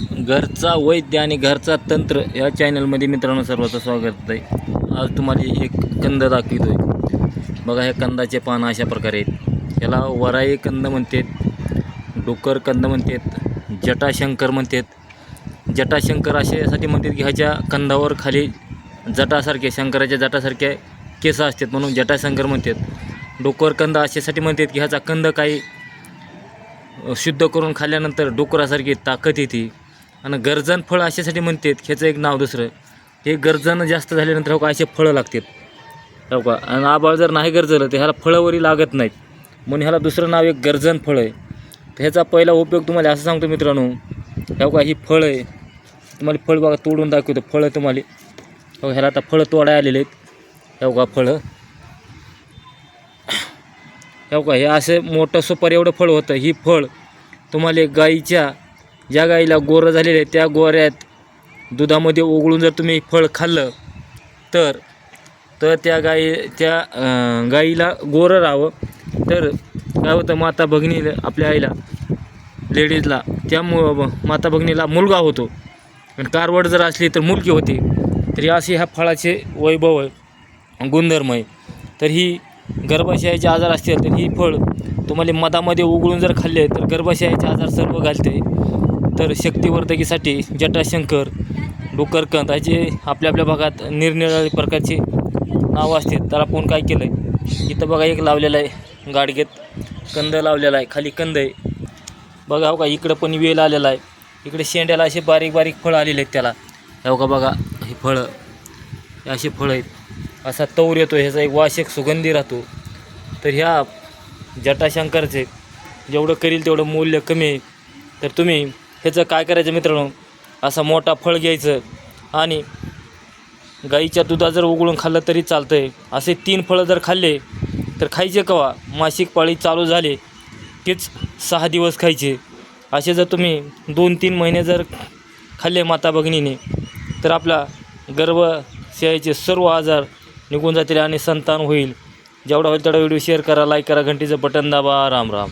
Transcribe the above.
घरचा वैद्य आणि घरचा तंत्र या चॅनलमध्ये मित्रांनो सर्वांचं स्वागत आहे. आज तुम्हाला एक कंद दाखवितो आहे बघा हे कंदाचे पानं अशा प्रकारे आहेत. याला वराई कंद म्हणतात डोकर कंद म्हणतात जटाशंकर म्हणतात. जटाशंकर असे यासाठी म्हणतात की ह्याच्या कंदावर खाली जटासारखे शंकराच्या जटासारख्या केस असतात म्हणून जटाशंकर म्हणतात. डोकर कंद अशासाठी म्हणतात की ह्याचा कंद काही शुद्ध करून खाल्ल्यानंतर डुकरासारखी ताकद येते. आणि गरजन फळ अशासाठी म्हणतात ह्याचं एक नाव दुसरं. हे गर्जन जास्त झाल्यानंतर हो का असे फळं लागतात. हो का? आणि आबाळ जर नाही गरजलं तर ह्याला फळंवरी लागत नाहीत. म्हणून ह्याला दुसरं नाव एक गरजन फळ आहे. तर ह्याचा पहिला उपयोग तुम्हाला असं सांगतो मित्रांनो हो का ही फळं आहे. तुम्हाला फळ बघा तोडून दाखवतो फळं तुम्हाला. हो ह्याला आता फळं तोडाय आलेले आहेत. हो का फळं. हो का हे असं मोठं सुपारी एवढं फळ होतं. ही फळ तुम्हाला गाईच्या ज्या गाईला गोरं झालेले आहे त्या गोऱ्यात दुधामध्ये ओघळून जर तुम्ही फळ खाल्लं तर तर त्या गाई त्या गाईला गोरं राहावं. तर काय होतं माता भगिनी आपल्या आईला लेडीजला त्या मु माता भगिनीला मुलगा होतो. आणि कारवड जर असली तर मुलगी होती. तर असे ह्या फळाचे वैभव आहे गुणधर्म आहे. तर ही गर्भाशयाचे आजार असतील तर ही फळ तुम्हाला मधामध्ये उघळून जर खाल्ले तर गर्भाशयाचे आजार सर्व घालते. तर शक्तिवर्धकीसाठी जटाशंकर डोकरकंद असे आपल्या आपल्या भागात निरनिराळे प्रकारचे नावं असतात तर आपण काय केलं आहे इथं बघा एक लावलेला आहे गाडगेत. कंद लावलेला आहे. खाली कंद आहे. बघा हो का इकडं पण वेल आलेला आहे. इकडे शेंड्याला असे बारीक बारीक फळं आलेले आहेत त्याला. हो का बघा हे फळं. हे असे फळं आहेत. असा तौर येतो ह्याचा एक वास एक सुगंधी राहतो. तर ह्या जटाशंकरचे जेवढं करील तेवढं मूल्य कमी आहे. तर तुम्ही ह्याचं काय करायचं मित्रांनो? असा मोठा फळ घ्यायचं आणि गाईच्या दुधा जर उघडून खाल्लं तरी चालतं आहे असे तीन फळं जर खाल्ले तर खायचे कवा? मासिक पाळी चालू झाले तेच सहा दिवस खायचे. असे जर तुम्ही दोन तीन महिने जर खाल्ले माता भगिनीने तर आपला गर्भशयाचे सर्व आजार निघून जातील आणि संतान होईल. जेवढा होईल तेवढा व्हिडिओ शेअर करा लाईक करा घंटीचं बटन दाबा राम राम.